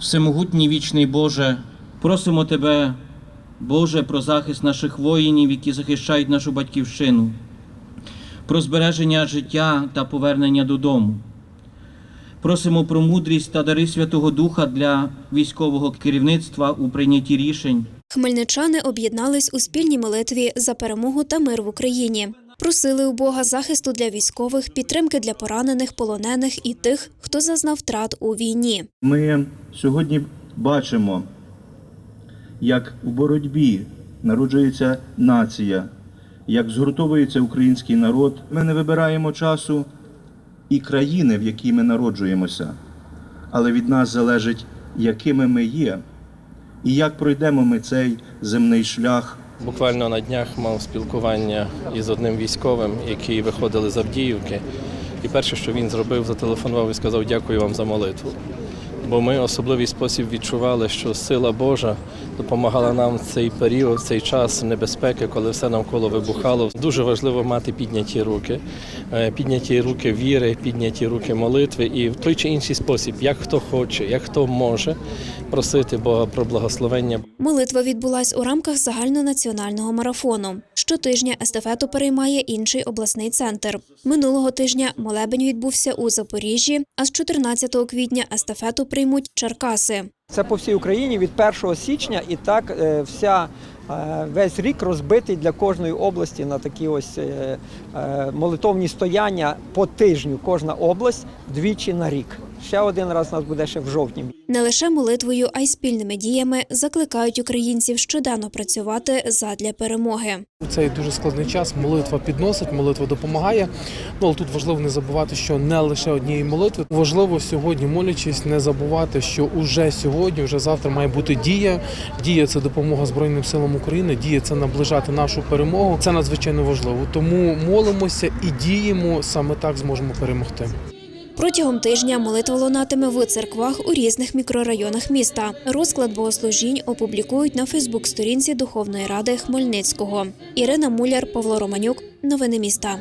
Всемогутній вічний Боже, просимо Тебе, Боже, про захист наших воїнів, які захищають нашу батьківщину, про збереження життя та повернення додому. Просимо про мудрість та дари Святого Духа для військового керівництва у прийнятті рішень. Хмельничани об'єднались у спільній молитві за перемогу та мир в Україні. Просили у Бога захисту для військових, підтримки для поранених, полонених і тих, хто зазнав втрат у війні. Ми сьогодні бачимо, як у боротьбі народжується нація, як згуртовується український народ. Ми не вибираємо часу і країни, в якій ми народжуємося, але від нас залежить, якими ми є, і як пройдемо ми цей земний шлях. Буквально на днях мав спілкування із одним військовим, який виходили з Авдіївки. І перше, що він зробив, зателефонував і сказав дякую вам за молитву. Бо ми особливий спосіб відчували, що сила Божа допомагала нам в цей період, в цей час небезпеки, коли все навколо вибухало. Дуже важливо мати підняті руки, е, підняті руки віри, підняті руки молитви і в той чи інший спосіб, як хто хоче, як хто може, просити Бога про благословення. Молитва відбулась у рамках загальнонаціонального марафону. Щотижня естафету переймає інший обласний центр. Минулого тижня молебень відбувся у Запоріжжі, а з 14 квітня естафету приймуть Черкаси. Це по всій Україні від 1 січня, і так е, вся е, весь рік розбитий для кожної області на такі ось е, молитовні стояння по тижню. Кожна область двічі на рік. Ще один раз нас буде ще в жовтні. Не лише молитвою, а й спільними діями закликають українців щоденно працювати задля перемоги. У цей дуже складний час молитва підносить, молитва допомагає. Ну але тут важливо не забувати, що не лише однієї молитви. Важливо сьогодні, молячись, не забувати, що уже сьогодні, вже завтра має бути дія. Дія це допомога Збройним силам України. Дія це наближати нашу перемогу. Це надзвичайно важливо. Тому молимося і діємо саме так зможемо перемогти. Протягом тижня молитва лунатиме в церквах у різних мікрорайонах міста. Розклад богослужінь опублікують на Фейсбук-сторінці Духовної ради Хмельницького. Ірина Муляр, Павло Романюк. Новини міста.